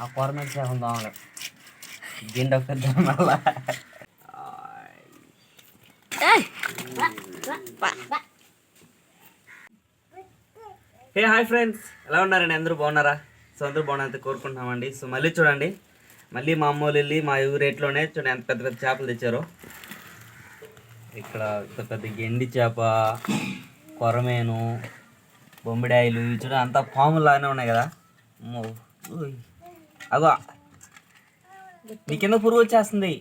ఆ కోరమెంట్ మీద సగం దోమలు గిండి ఒకసారి దాని హే హాయ్ ఫ్రెండ్స్. ఎలా ఉన్నారండి? అందరూ బాగున్నారా? సో అందరూ బాగున్నారైతే కోరుకుంటున్నామండి. సో మళ్ళీ చూడండి. మళ్ళీ మా అమ్మోళ్ళు వెళ్ళి మా ఊరు చూడండి ఎంత పెద్ద పెద్ద చేపలు తెచ్చారో. ఇక్కడ పెద్ద పెద్ద గెండి చేప కొరమేను బొమ్మిడాయిలు ఇవి చూడండి అంతా పాములాగానే ఉన్నాయి కదా. అగో. నీ కింద పురుగు వచ్చేస్తుంది.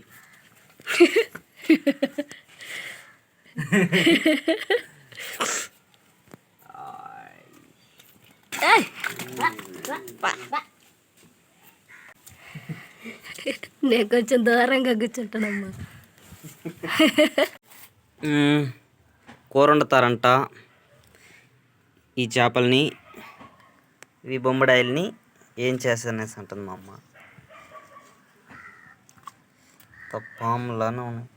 నేను కొంచెం దూరంగా కూర్చుంటానమ్మా. మ్మ్. కూర వండుతారంట ఈ చేపల్ని ఇవి బొమ్మడాయిల్ని. ఏం చేస్తారనేసి అంటుంది మా అమ్మ. పాములానే ఉన్నాయి.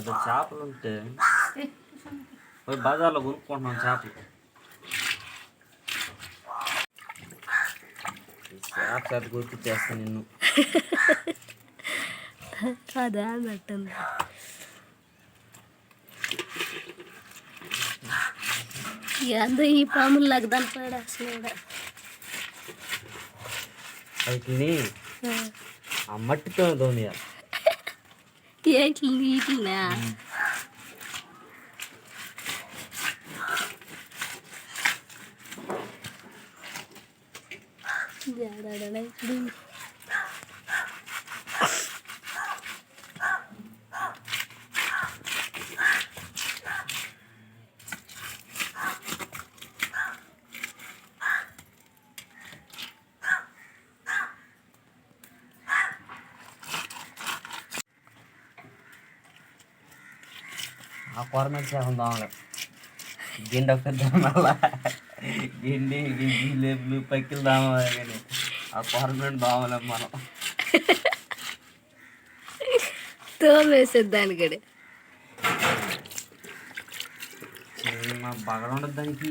పెద్ద చేపలు ఉంటే పోయి బజార్లో కొనుక్కుంటున్నాం చేపలు. చేప చేత గుర్తిచ్చేస్తా నిన్ను. అదే అన్నట్టుంది ఏందో ఈ పాములు దానిపడ అసలు వాటిని ఆ. మట్టితో దోనియాలి D I T V จริงน ఆ కూర మీద సగం దోమలు గిండి దాని వల్ల. గిండి గిండి లేపులు పక్కిలు దామలే కానీ ఆ కూర మీద దోమలేం మనం. తోమేసేది దానికడే చిన్న బగడ ఉండదు దానికి.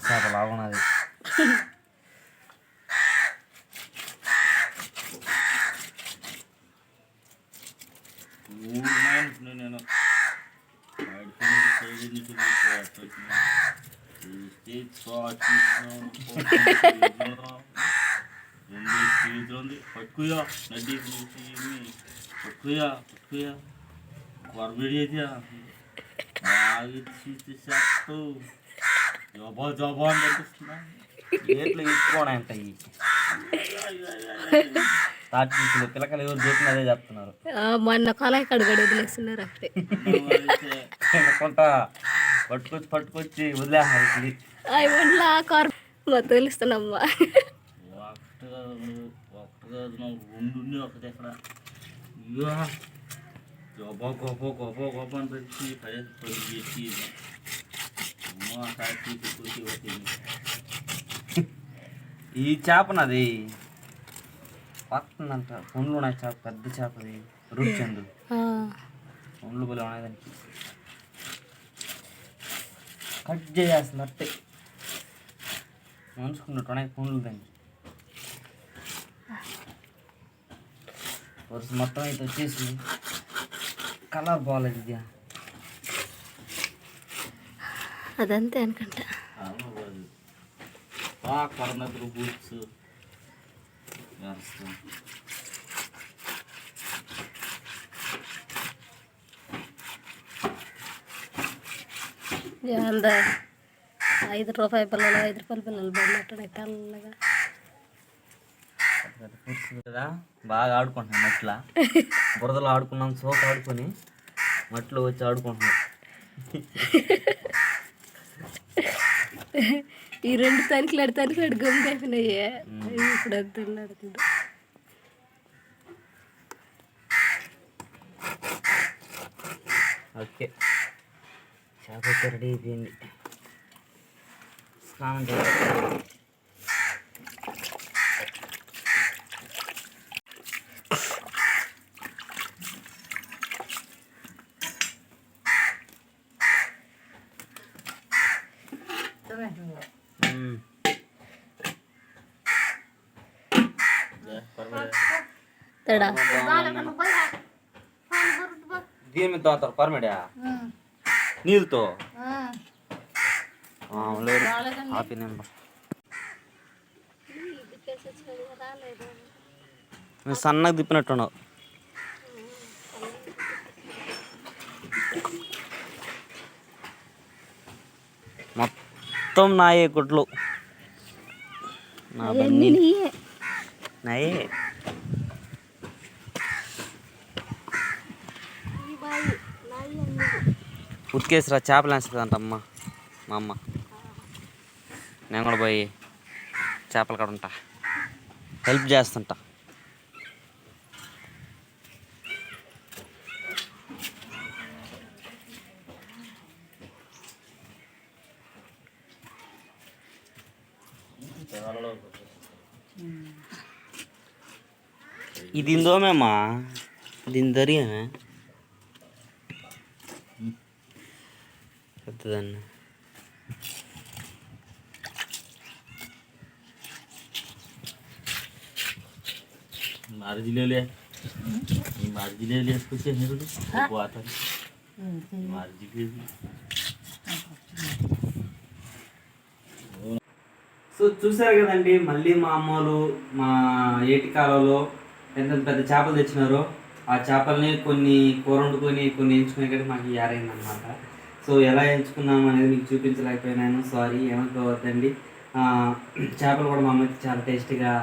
వరసాప లాగున్నది నేను పట్టుకుయా నడ్డి పట్టుకుయా పట్టుకుయా కొరబడి అయితే బాగా చేస్తూ జబా జబా అని ఇవి తాటి తీసులు పిల్లకలు ఎవరు చెప్పిన అదే చెప్తున్నారు. మొన్న కొలాయి కడుగడు వదిలేస్తున్నారు తినకుండా పట్టుకొచ్చి పట్టుకొచ్చి వదిలేస్తున్నారు ఇది అవి వండ్ల కూర మా తెలుస్తున్నామ్మా. ఒకటి కాదు ఒకటి కాదు నాకు రెండు ఉన్నాయి ఒకటి ఎక్కడ ఇయ్యా గొప్ప గొప్ప గొప్ప గొప్ప అని పెట్టి పది పది చేసి ఈ చేపనది. పడుతుందంట పండ్లు ఉన్నాయి చేప పెద్ద చేపది. రుచి ఆ, పండ్లు బలి ఉన్నాయి దానికి. కట్ చేసేస్తుంది అట్టే. మంచుకున్నట్టు ఉన్నాయి పండ్లు దానికి. వరుస మొత్తం అయితే వచ్చేసి కలర్ బాగాలేదు ఇది. అదంతే అనుకుంటా. ఐదు రూపాయల పిల్లలు ఐదు రూపాయల పిల్లలు పడినట్టు తెల్లగా కదా బాగా ఆడుకుంటున్నాం మట్ల బురదలో ఆడుకున్నాం సోపు ఆడుకొని మట్లో వచ్చి ఆడుకుంటున్నాం. ఈ రెండు తనిఖీలాడు తనిఖీలాడు గమ్ముగా అయిపోయినాయి ఇప్పుడు అది తిన్నాడుతుంది ఓకే. చేప రెడీ అయిపోయింది. స్నానం చేయాలి తడా దీని మీద తోతారు పర్మడా నీళ్ళతో లేదు హ్యాపీ నెంబర్ సన్నగా తిప్పినట్టున్నావు మొత్తం నాయే గుడ్లు. నా బన్నీ. నాయే? ఉతికేసిరా చేపలు వేస్తుందంట అమ్మ మా అమ్మ. నేను కూడా పోయి చేపలు కాడ ఉంటా. హెల్ప్ చేస్తుంటా. ఇది ఇందోమేమ్మా దీని దరియమే పెద్దదాన్ని మర్జిలేలే ఈ మర్జిలేలు వేసుకొచ్చేసారు పోతారు మర్జిలేదు సో చూసారు కదండి మళ్ళీ మా అమ్మోళ్ళు మా ఏటి కాలంలో ఎంత పెద్ద చేపలు తెచ్చినారో. ఆ చేపల్ని కొన్ని కూర వండుకొని కొన్ని ఎంచుకునే మాకు యారైందనమాట సో ఎలా ఎంచుకున్నాము అనేది మీకు చూపించలేకపోయినాను. సారీ ఏమనుకోవద్దండి. చేపలు కూడా మా అమ్మకి చాలా టేస్టీగా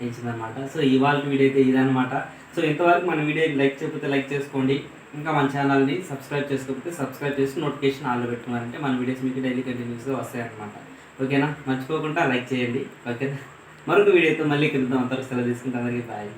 వేసిందనమాట సో ఇవాళ వీడియో అయితే ఇదనమాట సో ఇంతవరకు మన వీడియో లైక్ చేయకపోతే లైక్ చేసుకోండి. ఇంకా మన ఛానల్ని సబ్స్క్రైబ్ చేసుకోకపోతే సబ్స్క్రైబ్ చేసి నోటిఫికేషన్ ఆల్లో పెట్టుకున్నారంటే మన వీడియోస్ మీకు డైలీ కంటిన్యూస్గా వస్తాయన్నమాట. ఓకేనా? మర్చిపోకుండా లైక్ చేయండి. ఓకేనా? మరొక వీడియోతో మళ్ళీ కలుద్దాం. అంతవరకు సెలవు తీసుకుంటే అందరికీ బాయ్.